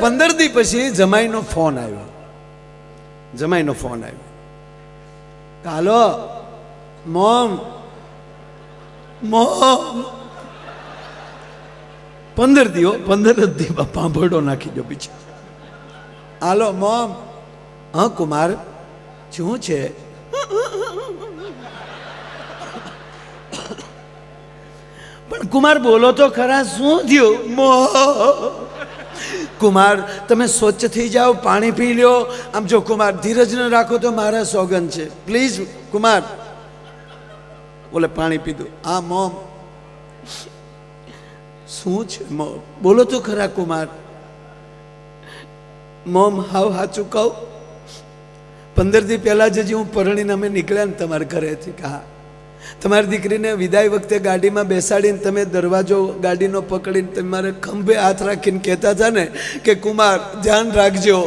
પંદર દી પછી જમાઈનો ફોન આવ્યો. જમાઈનો ફોન આવ્યો. Hello mom mom. પંદર દીઓ પંદર જ દી પાંભરડો નાખી દો બીજો. Hello, mom. હા, કુમાર, શું છે? પણ કુમાર બોલો તો ખરા, શું થયું? મો કુમાર, તમે સ્વચ્છ થઈ જાઓ, પાણી પી લ્યો. આમ જો કુમાર ધીરજ ન રાખો તો મારા સોગંદ છે. પ્લીઝ કુમાર. બોલે, પાણી પીધું આ મોમ. શું છે, મોમ? બોલો તો ખરા, કુમાર. મોમ, હાવ હાચું કહું. પંદર દી પહેલાં જે હું પરણીને અમે નીકળ્યા ને તમારા ઘરેથી. કે હા. તમારી દીકરીને વિદાય વખતે ગાડીમાં બેસાડીને તમે દરવાજો ગાડીનો પકડીને તમારે ખંભે હાથ રાખીને કહેતા હતા ને કે, કુમાર, ધ્યાન રાખજો.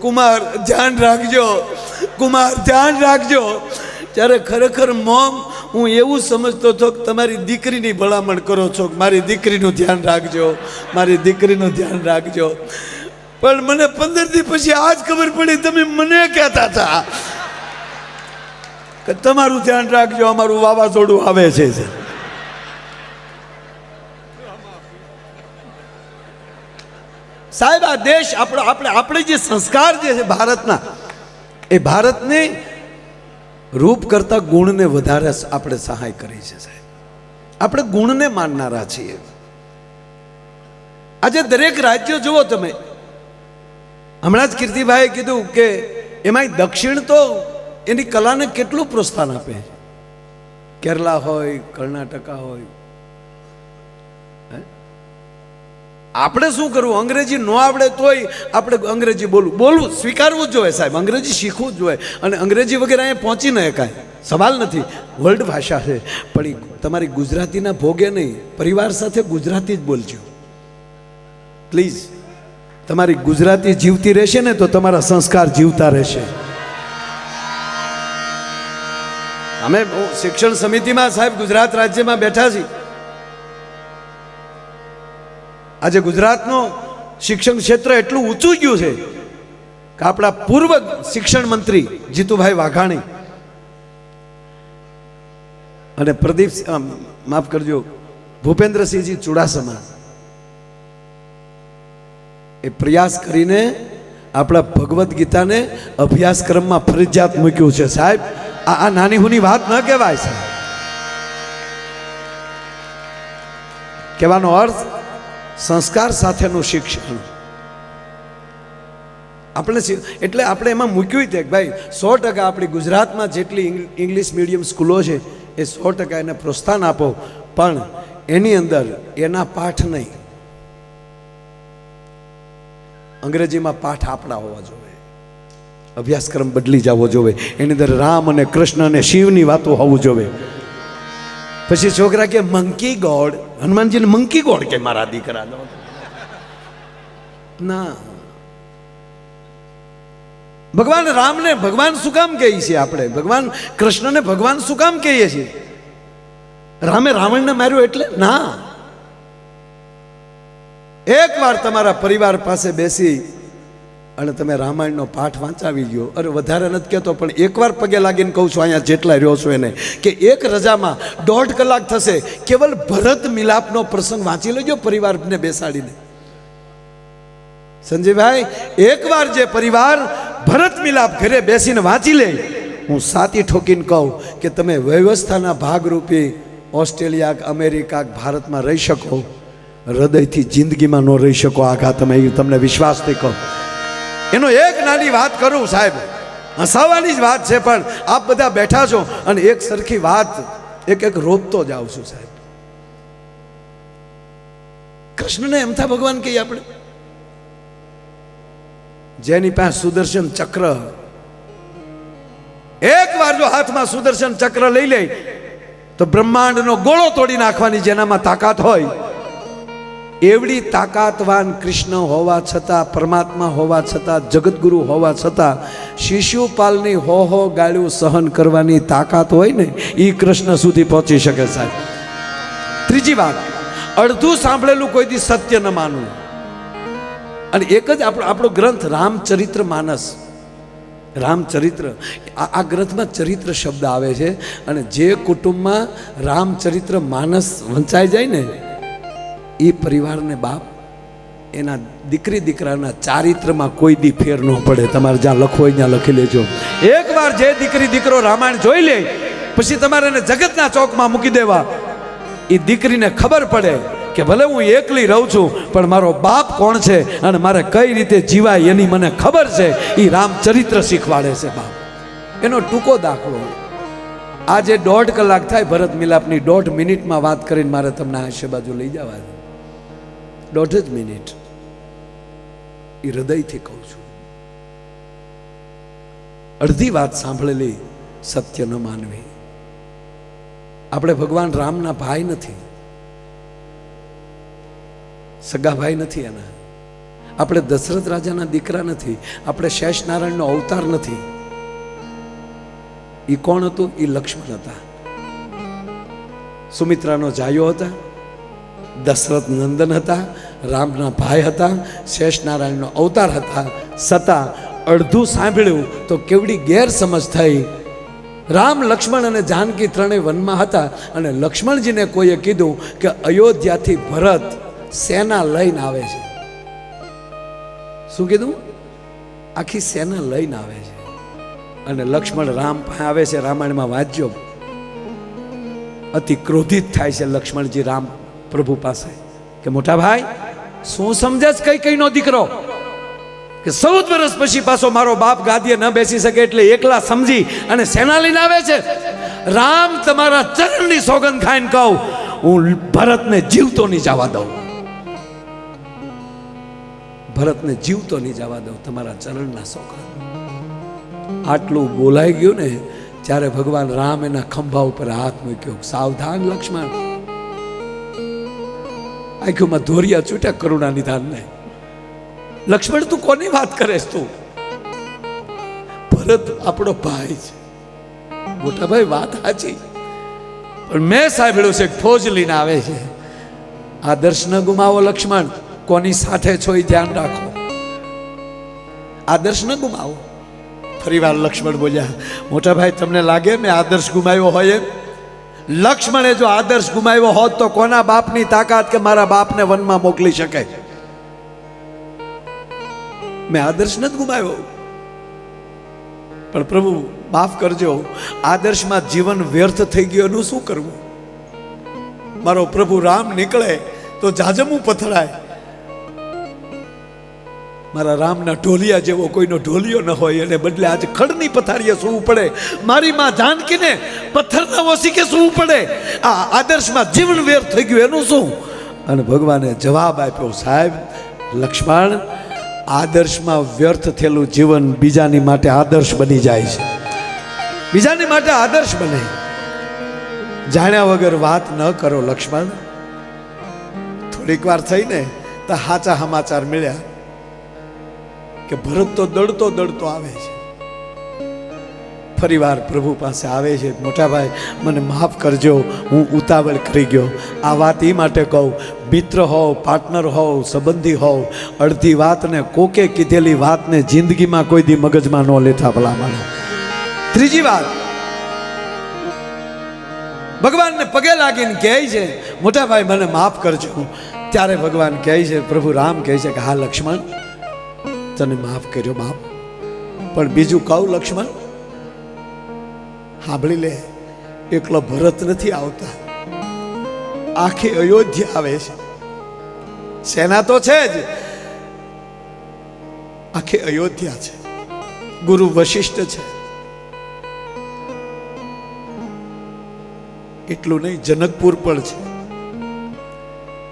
કુમાર, ધ્યાન રાખજો. કુમાર, ધ્યાન રાખજો. ત્યારે ખરેખર મોમ, હું એવું સમજતો હતો કે તમારી દીકરીની ભલામણ કરો છો મારી દીકરીનું ધ્યાન રાખજો, મારી દીકરીનું ધ્યાન રાખજો. પણ મને પંદર દી પછી આ જ ખબર પડી, તમે મને કહેતા હતા. તમારું ધ્યાન રાખજો, અમારું વાવાઝોડું આવે છે સાહેબ, આ દેશ આપણો આપણે આપણે જે સંસ્કાર જે છે ભારતના, એ ભારતને રૂપ કરતા ગુણને વધારે આપણે સહાય કરી છે, સાહેબ. આપણે ગુણને માનનારા છીએ. આજે દરેક રાજ્યો, જુઓ તમે. હમણાં જ કીર્તિભાઈએ કીધું કે એમાંય દક્ષિણ તો એની કલાને કેટલું પ્રોત્સાહન આપે? છે કેરલા હોય, કર્ણાટકા હોય? આપણે શું કરવું? અંગ્રેજી ન આવડે તોય આપણે અંગ્રેજી બોલવું. બોલવું, સ્વીકારવું જ જોઈએ સાહેબ. અંગ્રેજી શીખવું જ જોઈએ. અને અંગ્રેજી વગેરે અહીંયા પહોંચી ન શકાય. સવાલ નથી. વર્લ્ડ ભાષા છે. પણ તમારી ગુજરાતીના ભોગે નહીં. પરિવાર સાથે ગુજરાતી જ બોલજો. પ્લીઝ. તમારી ગુજરાતી જીવતી રહેશે ને તો તમારા સંસ્કાર જીવતા રહેશે. અમે શિક્ષણ સમિતિમાં સાહેબ ગુજરાત રાજ્યમાં બેઠા છીએ. આજે ગુજરાતનો શિક્ષણ ક્ષેત્ર એટલું ઊંચું ગયું છે કે આપણા પૂર્વ શિક્ષણ મંત્રી જીતુભાઈ વાઘાણી અને પ્રદીપ માફ કરજો, ભૂપેન્દ્રસિંહજી ચુડાસમા એ પ્રયાસ કરીને આપણા ભગવદ્ ગીતાને અભ્યાસક્રમમાં ફરજિયાત મૂક્યું છે. સાહેબ આ નાની હુની વાત ન કહેવાય છે કહેવાનો અર્થ, સંસ્કાર સાથેનું શિક્ષણ. આપણે એટલે આપણે એમાં મૂક્યું તે ભાઈ, સો ટકા આપણી ગુજરાતમાં જેટલી ઇંગ્લિશ મીડિયમ સ્કૂલો છે, એ સો ટકા એને પ્રોત્સાહન આપો. પણ એની અંદર એના પાઠ નહીં. અંગ્રેજીમાં પાઠ આપણા હોવા જોઈએ. અભ્યાસક્રમ બદલી જવો જોવે. એની અંદર રામ અને કૃષ્ણ અને શિવની વાતો હોવું જોવે. પછી છોકરા કે, મંકી ગોડ હનુમાનજીને, મંકી ગોડ કે મારા દીકરાનો? ના. ભગવાન રામને ભગવાન શું કામ કહીએ છીએ આપણે? ભગવાન કૃષ્ણને ભગવાન શું કામ કહીએ છીએ રામે રાવણને માર્યો એટલે? ના. એક વાર તમારા પરિવાર પાસે બેસી અને તમે રામાયણનો પાઠ વાંચાવી ગયો અરે વધારે નથી કહેતો, પણ એકવાર પગે લાગીને કહું છું, અહીંયા જેટલા રહ્યો છો એને, કે એક રજામાં દોઢ કલાક થશે, કેવલ ભરત મિલાપનો પ્રસંગ વાંચી લેજો પરિવારને બેસાડીને. સંજયભાઈ, એકવાર જે પરિવાર ભરત મિલાપ ઘરે બેસીને વાંચી લે, હું સાતી ઠોકીને કહું કે તમે વ્યવસ્થાના ભાગરૂપે ઓસ્ટ્રેલિયા અમેરિકા ભારતમાં રહી શકો. હૃદયથી જિંદગીમાં ન રહી શકો આઘા તમે તમને વિશ્વાસથી કહો. એનો એક નાની વાત કરું સાહેબ. હસાવાની જ વાત છે, પણ આપ બધા બેઠા છો અને એક સરખી વાત, એક એક રોપતો જાઉં છું સાહેબ. કૃષ્ણને એમથા ભગવાન કહીએ આપણે, જેની પાસે સુદર્શન ચક્ર, એક વાર જો હાથમાં સુદર્શન ચક્ર લઈ લે, તો બ્રહ્માંડનો ગોળો તોડી નાખવાની જેનામાં તાકાત હોય એવડી તાકાતવાન કૃષ્ણ હોવા છતાં, પરમાત્મા હોવા છતાં જગતગુરુ હોવા છતાં, શિશુપાલની હો હો ગાળ્યું સહન કરવાની તાકાત હોય ને એ કૃષ્ણ સુધી પહોંચી શકે સાહેબ. ત્રીજી વાત, અડધું સાંભળેલું કોઈ દી સત્ય ન માનવું. અને એક જ આપણો આપણો ગ્રંથ રામચરિત્ર માનસ. રામચરિત્ર આ ગ્રંથમાં ચરિત્ર શબ્દ આવે છે, અને જે કુટુંબમાં રામચરિત્ર માનસ વંચાઈ જાય ને એ પરિવારને બાપ, એના દીકરી દીકરાના ચારિત્રમાં કોઈ દી ફેર ન પડે. તમારે જ્યાં લખો હોય ત્યાં લખી લેજો. એકવાર જે દીકરી દીકરો રામાયણ જોઈ લે, પછી તમારે એને જગતના ચોકમાં મૂકી દેવા. એ દીકરીને ખબર પડે કે ભલે હું એકલી રહું છું, પણ મારો બાપ કોણ છે અને મારે કઈ રીતે જીવાય એની મને ખબર છે. એ રામચરિત્ર શીખવાડે છે બાપ. એનો ટૂંકો દાખલો. આજે દોઢ કલાક થાય, ભરત મિલાપની દોઢ મિનિટમાં વાત કરીને મારે તમને આશે બાજુ લઈ જવા દોઢ જ મિનિટ એ હૃદયથી કહું છું. અડધી વાત સાંભળેલી સત્ય ન માનવી. આપણે ભગવાન રામના ભાઈ નથી. સગા ભાઈ નથી એના. આપણે દશરથ રાજાના દીકરા નથી. આપણે શેષ નારાયણનો અવતાર નથી. એ કોણ હતું? એ લક્ષ્મણ હતા. સુમિત્રાનો જાયો હતા. દશરથ નંદન હતા, રામના ભાઈ હતા શેષ નારાયણનો અવતાર હતા છતાં અડધું સાંભળ્યું તો કેવડી ગેરસમજ થઈ. રામ, લક્ષ્મણ અને જાનકી ત્રણેય વનમાં હતા અને લક્ષ્મણજીને કોઈએ કીધું કે અયોધ્યાથી ભરત સેના લઈને આવે છે. શું કીધું? આખી સેના લઈને આવે છે. અને લક્ષ્મણ રામ પાસે આવે છે, રામાયણમાં વાંચજો અતિ ક્રોધિત થાય છે લક્ષ્મણજી રામ પ્રભુ પાસે કે મોટા ભાઈ, શું સમજે છે કઈ કઈનો દીકરો? કે ચૌદ વર્ષ પછી પાછો મારો બાપ ગાદીએ ન બેસી શકે એટલે એકલા સમજી અને સેના લઈને આવે છે. રામ તમારા ચરણની સોગંદ ખાઈને કહું, હું ભરતને જીવતો નહીં જવા દઉં. ભરતને જીવતો નહીં જવા દઉં તમારા ચરણના સોગંદ. આટલું બોલાઈ ગયું ને ત્યારે ભગવાન રામ એના ખંભા ઉપર હાથ મૂક્યો. સાવધાન, લક્ષ્મણ. આંખોમાં ધોરિયા છૂટ્યા કરુણા નિધાનને. લક્ષ્મણ, તું કોની વાત કરે તું? ભરત આપણો ભાઈ છે. મોટા ભાઈ, વાત સાચી. પણ મેં સાંભળ્યું છે ફોજ લઈને આવે છે. આદર્શ ન ગુમાવો લક્ષ્મણ, કોની સાથે છો એ ધ્યાન રાખો. આદર્શ ન ગુમાવો. ફરી વાર લક્ષ્મણ બોલ્યા, મોટા ભાઈ, તમને લાગે મેં આદર્શ ગુમાવ્યો હોય એમ? લક્ષ્મણે જો આદર્શ ગુમાવ્યો હોત તો કોના બાપની તાકાત કે મારા બાપને વનમાં મોકલી શકે મેં આદર્શ નથી ગુમાવ્યો. પણ પ્રભુ, માફ કરજો. આદર્શમાં જીવન વ્યર્થ થઈ ગયું એનું શું કરવું? મારો પ્રભુ રામ નીકળે તો જાજમું પથરાય. મારા રામના ઢોલિયા જેવો કોઈનો ઢોલિયો ન હોય, એને બદલે આજે ખડની પથારીએ સૂવું પડે. મારી માં જાનકીને પથ્થરના ઓસીકે સૂવું પડે. આ આદર્શમાં જીવન વ્યર્થ થઈ ગયું, એનું શું? અને ભગવાને જવાબ આપ્યો, સાહેબ, લક્ષ્મણ, આદર્શમાં વ્યર્થ થયેલું જીવન બીજાની માટે આદર્શ બની જાય છે. બીજાની માટે આદર્શ બને. જાણ્યા વગર વાત ન કરો, લક્ષ્મણ. થોડીક વાર થઈને તો હાચા સમાચાર મળ્યા. કે ભરત તો દડતો દડતો આવે છે. ફરીવાર પ્રભુ પાસે આવે છે. મોટા ભાઈ, મને માફ કરજો, હું ઉતાવળ કરી ગયો. આ વાત એ માટે કહું, મિત્ર હોવ પાર્ટનર હોવ, સંબંધી હોવ, અડધી વાતને કોકે કીધેલી વાતને જિંદગીમાં કોઈ દી મગજમાં ન લેતા ભલા માણો ત્રીજી વાત, ભગવાનને પગે લાગીને કહે છે, મોટા ભાઈ, મને માફ કરજો. ત્યારે ભગવાન કહે છે, પ્રભુ રામ કહે છે કે હા, લક્ષ્મણ તને માફ કર્યો બાપ. પણ બીજું કહું લક્ષ્મણ, સાંભળી લે, એકલો ભરત નથી આવતા. આખી અયોધ્યા આવે છે. સેના તો છે જ. આખી અયોધ્યા છે. ગુરુ વશિષ્ઠ છે. એટલું નહીં, જનકપુર પણ છે.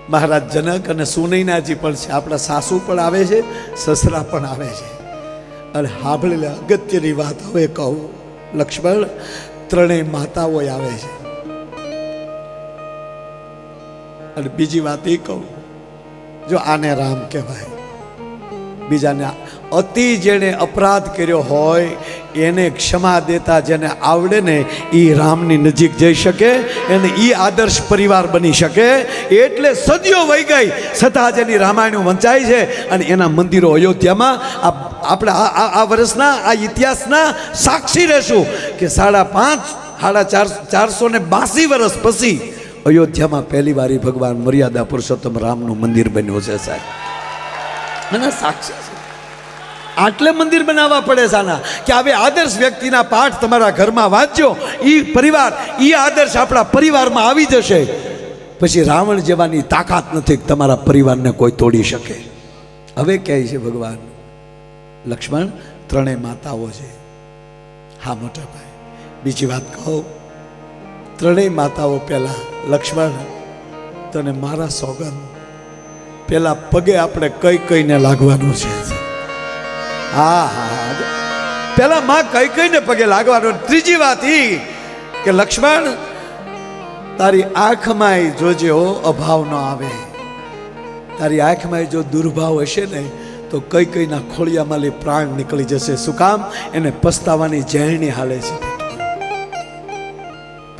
મહારાજ જનક અને સુનૈનાજી પણ છે. આપણા સાસુ પણ આવે છે, સસરા પણ આવે છે. અને હાભળેલા અગત્યની વાત હવે કહું, લક્ષ્મણ, ત્રણેય માતાઓ આવે છે. અને બીજી વાત એ કહું, જો આને રામ કહેવાય બીજાને અતિ જેણે અપરાધ કર્યો હોય, એને ક્ષમા દેતા જેને આવડે ને એ રામની નજીક જઈ શકે અને એ આદર્શ પરિવાર બની શકે. એટલે સદીઓ વહી ગઈ છતાં જેની રામાયણ વંચાય છે અને એના મંદિરો અયોધ્યામાં આ આપણે આ વર્ષના, આ ઇતિહાસના સાક્ષી રહેશું કે સાડા પાંચ, સાડા ચાર ચારસો ને બાસી વર્ષ પછી અયોધ્યામાં પહેલી વારી ભગવાન મર્યાદા પુરુષોત્તમ રામનું મંદિર બન્યું છે સાહેબ. અને સાક્ષી છે. આટલે મંદિર બનાવવા પડે આના કે હવે આદર્શ વ્યક્તિના પાઠ તમારા ઘરમાં વાંચજો એ પરિવાર એ આદર્શ આપણા પરિવારમાં આવી જશે. પછી રાવણ જેવાની તાકાત નથી તમારા પરિવારને કોઈ તોડી શકે. હવે કહે છે ભગવાન, લક્ષ્મણ, ત્રણેય માતાઓ છે. હા, મોટા ભાઈ, બીજી વાત કહું. ત્રણેય માતાઓ પહેલાં, લક્ષ્મણ, તને મારા સોગંદ પેલા પગે આપણે કઈ કઈને લાગવાનું છે? હા હા પેલા માં કઈ કઈને પગે લાગવાનું? ત્રીજી વાત ઈ કે લક્ષ્મણ, તારી આંખમાં જોજે અભાવ ન આવે. તારી આંખમાં જો દુર્ભાવ હશે ને, તો કઈ કઈના ખોળિયામાંથી પ્રાણ નીકળી જશે. શું કામ? એને પસ્તાવાની ઝેરણી હાલે છે.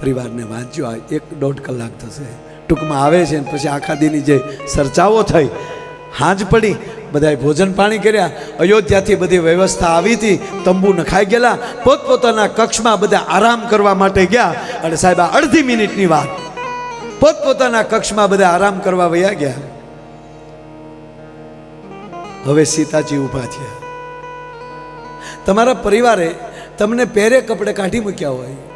પરિવારને વાંચ્યો એક દોઢ કલાક થશે. ટૂંકમાં આવે છે ને પછી આખા દીની જે ચર્ચાઓ થઈ, હાંજ પડી, બધાએ ભોજન પાણી કર્યા, અયોધ્યાથી બધી વ્યવસ્થા આવી હતી, તંબુ નખાઈ ગયેલા, પોતપોતાના કક્ષમાં બધા આરામ કરવા માટે ગયા અને સાહેબ, આ અડધી મિનિટની વાત. પોતપોતાના કક્ષમાં બધા આરામ કરવા વયા ગયા. હવે સીતાજી ઊભા થયા. તમારા પરિવારે તમને પહેરે કપડે કાઢી મૂક્યા હોય?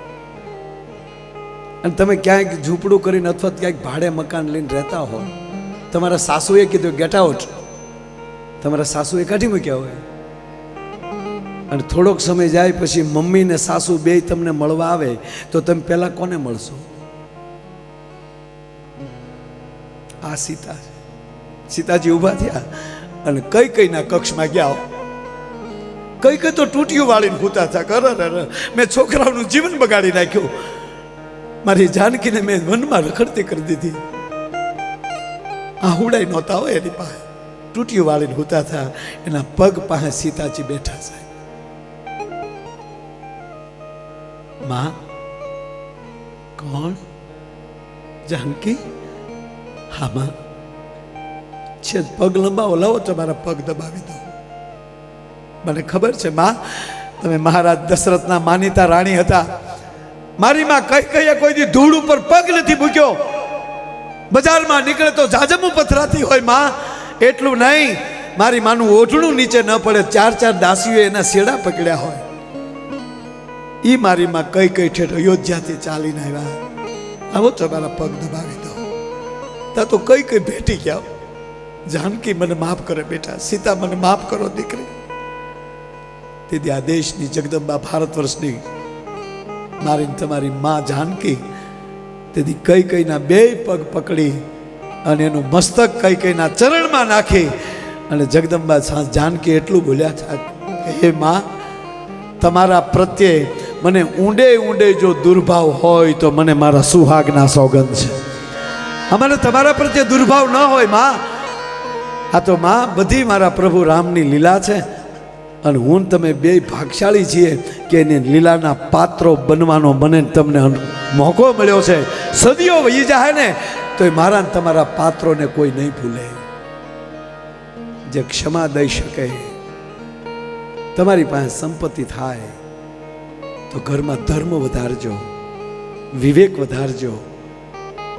અને તમે ક્યાંક ઝૂંપડું કરીને અથવા ક્યાંક ભાડે મકાન લઈને રહેતા હો, તમારા સાસુએ કીધું ગેટ આઉટ તમારા સાસુએ કાઢી મૂક્યા હોય. અને થોડોક સમય જાય પછી મમ્મી ને સાસુ બે તમને મળવા આવે, તો તમે પહેલા કોને મળશો? આ સીતા સીતાજી ઊભા થયા અને કઈ કઈના કક્ષમાં ગયા કઈ કઈ તો તૂટ્યું વાળીને ભૂતા હતા. કર મેં છોકરાઓનું જીવન બગાડી નાખ્યું. મારી જાનકીને મેં વનમાં રખડતી કરી દીધી. આ નહોતા હોય એની પાસે. તૂટીઓ વાળીને હોતા હતા એના પગ પાસે સીતાજી બેઠા છે. માં, કોણ? જાનકી? હા, માં. છે પગ લંબાવો, લાવો તમારા પગ દબાવી દો. મને ખબર છે, માં, તમે મહારાજ દશરથના માનીતા રાણી હતા. મારી માં કઈ કઈ કોઈ દી ધૂળ ઉપર પગ નથી મૂક્યો. બજારમાં નીકળે તો જાજમુ પથરાતી હોયમાં. એટલું નહીં, મારી માનું ઓઢણું નીચે ન પડે, ચાર ચાર દાસીઓ એના શેડા પકડ્યા હોય. એ મારી માં કઈ કઈ ઠેઠ અયોધ્યાથી ચાલીને આવ્યા. આવો તમારા પગ દબાવી દો. તા તો કઈ કઈ ભેટી ગયા. જાનકી મને માફ કરે બેટા, સીતા મને માફ કરો દીકરી. તેથી આ દેશની જગદંબા ભારત વર્ષની મારી ને તમારી માં જાનકી તેથી કઈ કઈના બે પગ પકડી અને એનું મસ્તક કઈ કઈના ચરણમાં નાખી અને જગદંબા સાંજ જાનકી એટલું બોલ્યા છે હે માં, તમારા પ્રત્યે મને ઊંડે ઊંડે જો દુર્ભાવ હોય તો મને મારા સુહાગના સોગંદ છે. અમારે તમારા પ્રત્યે દુર્ભાવ ન હોય, માં. આ તો માં, બધી મારા પ્રભુ રામની લીલા છે. અને હું તમે બે ભાગશાળી છીએ કે એને લીલાના પાત્રો બનવાનો મને તમને મોકો મળ્યો છે. સદીઓ વહી જાય ને તો એ મારા તમારા પાત્રોને કોઈ નહીં ભૂલે. જે ક્ષમા દઈ શકે, તમારી પાસે સંપત્તિ થાય, તો ઘરમાં ધર્મ વધારજો, વિવેક વધારજો.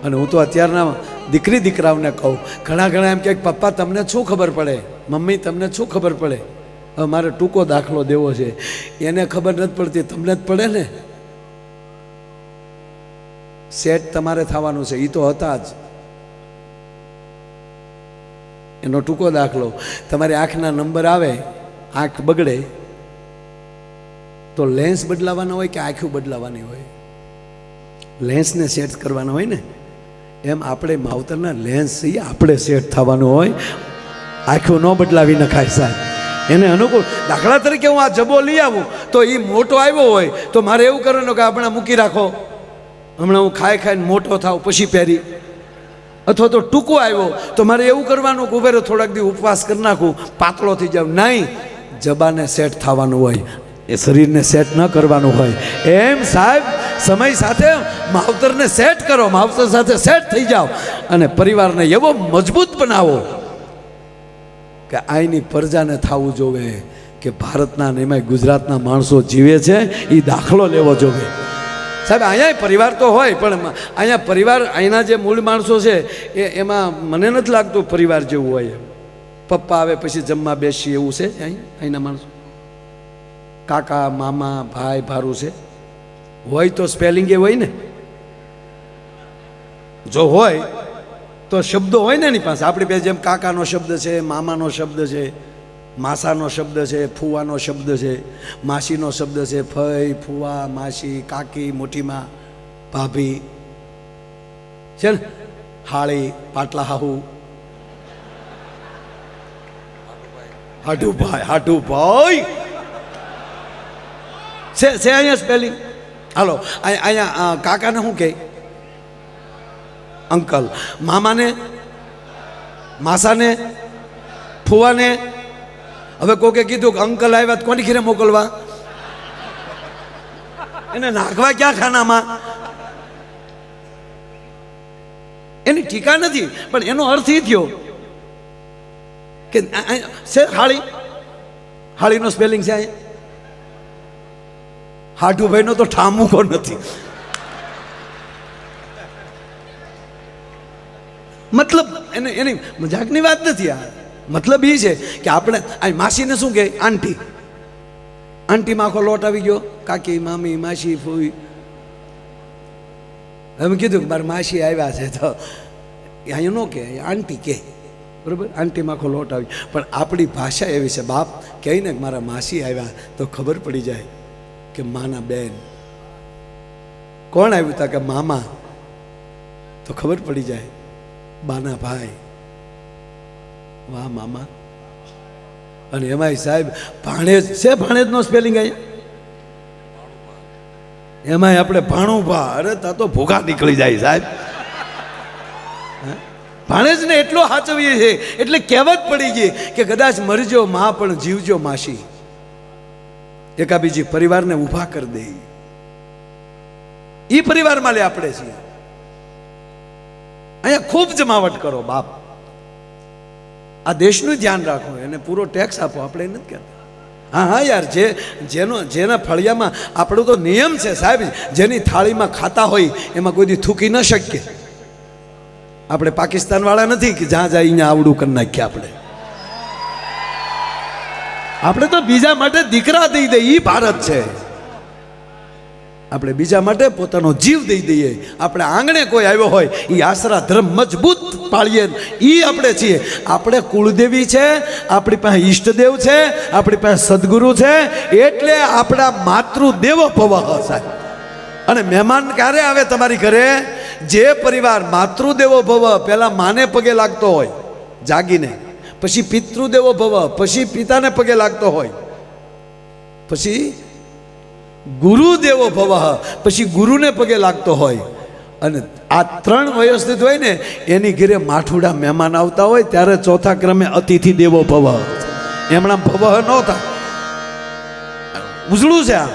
અને હું તો અત્યારના દીકરી દીકરાઓને કહું, ઘણા ઘણા એમ કે, પપ્પા, તમને શું ખબર પડે? મમ્મી, તમને શું ખબર પડે? હવે મારે ટૂંકો દાખલો દેવો છે. એને ખબર નથી પડતી, તમને જ પડે ને? સેટ તમારે થવાનું છે એ તો હતા જ. એનો ટૂંકો દાખલો, તમારી આંખના નંબર આવે, આંખ બગડે, તો લેન્સ બદલાવાના હોય કે આંખું બદલાવાની હોય? લેન્સને સેટ કરવાના હોય ને? એમ આપણે માવતરના લેન્સ એ આપણે સેટ થવાનું હોય. આંખું ન બદલાવી નખાય સાહેબ. એને અનુકૂળ. દાખલા તરીકે હું આ જબો લઈ આવું, તો એ મોટો આવ્યો હોય, તો મારે એવું કરવાનું કે આપણે મૂકી રાખો. હમણાં હું ખાઈ ખાઈને મોટો થાવ પછી પહેરી. અથવા તો ટૂંકો આવ્યો, તો મારે એવું કરવાનું કે ઉભેરો થોડાક દી ઉપવાસ કરી નાખું પાતળો થઈ જાવ નહીં, જબાને સેટ થવાનું હોય, એ શરીરને સેટ ન કરવાનું હોય. એમ સાહેબ, સમય સાથે માવતરને સેટ કરો, માવતર સાથે સેટ થઈ જાઓ અને પરિવારને એવો મજબૂત બનાવો. કે આઈની પ્રજાને થવું જોવે કે ભારતના અને એમાંય ગુજરાતના માણસો જીવે છે એ દાખલો લેવો જોવે. સાહેબ અહીંયા પરિવાર તો હોય, પણ અહીંયા પરિવાર અહીંના જે મૂળ માણસો છે, એ, એમાં મને નથી લાગતું પરિવાર જેવું હોય એમ. પપ્પા આવે પછી જમવા બેસીએ એવું છે અહીં અહીંના માણસો? કાકા, મામા, ભાઈ, ભારું છે? હોય તો સ્પેલિંગ એ હોય ને? જો હોય તો શબ્દો હોય ને એની પાસે. આપણી પાસે જેમ કાકાનો શબ્દ છે, મામાનો શબ્દ છે, માસાનો શબ્દ છે, ફુવાનો શબ્દ છે, માસીનો શબ્દ છે, ફઈ, ફુવા, માસી, કાકી, મોટીમાં, ભાભી. છે ને? હાળી પાટલા હાહુ હાટુભાઈ હાટુભાઈ છે છે અહીંયા સ્પેલિંગ હાલો અહીં- અહીંયા કાકાને શું કહે? અંકલ. મામાને, માસાને, ફુવાને. હવે કોકે કીધું કે અંકલ આવ્યા તો કોની ખીરે મોકલવા? એને નાખવા ક્યાં ખાનામાં? એની ટીકા નથી, પણ એનો અર્થ એ થયો કે છે હાળી? હાળીનો સ્પેલિંગ છે હાઠુભાઈ નો તો ઠામુકો નથી. મતલબ, એને, એની મજાકની વાત નથી આ. મતલબ એ છે કે આપણે, આ માસીને શું કહે? આંટી. આંટીમાં આખો લોટ આવી ગયો. કાકી, મામી, માસી, ફૂઈ. એમ કીધું કે મારા માસી આવ્યા છે તો અહીંયા નો કે અહીંયા આંટી કે બરોબર? આંટીમાં આખો લોટ આવી પણ આપણી ભાષા એવી છે, બાપ કહે ને કે મારા માસી આવ્યા તો ખબર પડી જાય કે માના બેન. કોણ આવ્યું તા કે મામા? તો ખબર પડી જાય. બાના ભાઈ વાહ, મામા. અને એમાંય સાહેબ, ભાણેજ, છે ભાણેજનો સ્પેલિંગ અહીંયા? એમાંય આપણે ભાણુભા, અરે તા તો ભોગા નીકળી જાય સાહેબ? ભાણેજને એટલો સાચવીએ છે એટલે કહેવત પડી ગઈ કે કદાચ મરજો, માં પણ જીવજો માસી. એકા બીજી પરિવારને ઊભા કરી દે. એ પરિવારમાં લે આપણે છીએ. અહીંયા ખૂબ જમાવટ કરો, બાપ. આ દેશનું ધ્યાન રાખો, એને પૂરો ટેક્સ આપો, આપણે નથી કહેતા. હા હા, યાર, જે, જેનો, જેના ફળિયામાં આપણો તો નિયમ છે સાહેબ, જેની થાળીમાં ખાતા હોય, એમાં કોઈ દી થૂકી ન શકીએ. આપણે પાકિસ્તાન વાળા નથી કે જ્યાં જાય અહીંયા આવડું કરી નાખીએ આપણે. આપણે તો બીજા માટે દીકરા દઈ દઈએ એ ભારત છે. આપણે બીજા માટે પોતાનો જીવ દઈ દઈએ. આપણે આંગણે કોઈ આવ્યો હોય એ આશરા ધર્મ મજબૂત પાળીએ. એ આપણે છીએ. આપણે કુળદેવી છે, આપણી પાસે ઈષ્ટદેવ છે, આપણી પાસે સદગુરુ છે, એટલે આપણા માતૃદેવો ભવ સાહેબ. અને મહેમાન ક્યારે આવે તમારી ઘરે? જે પરિવાર માતૃદેવો ભવ પહેલા માને પગે લાગતો હોય, જાગીને. પછી પિતૃદેવો ભવ પછી પિતાને પગે લાગતો હોય. પછી ગુરુદેવો ભવ. પછી ગુરુને પગે લાગતો હોય. અને આ ત્રણ વયસ્થિત હોય ને, એની ઘેરે માઠુડા મહેમાન આવતા હોય, ત્યારે ચોથા ક્રમે અતિથિ દેવો ભવ. એમણા ભવ નહોતા ઉજળું છે આ.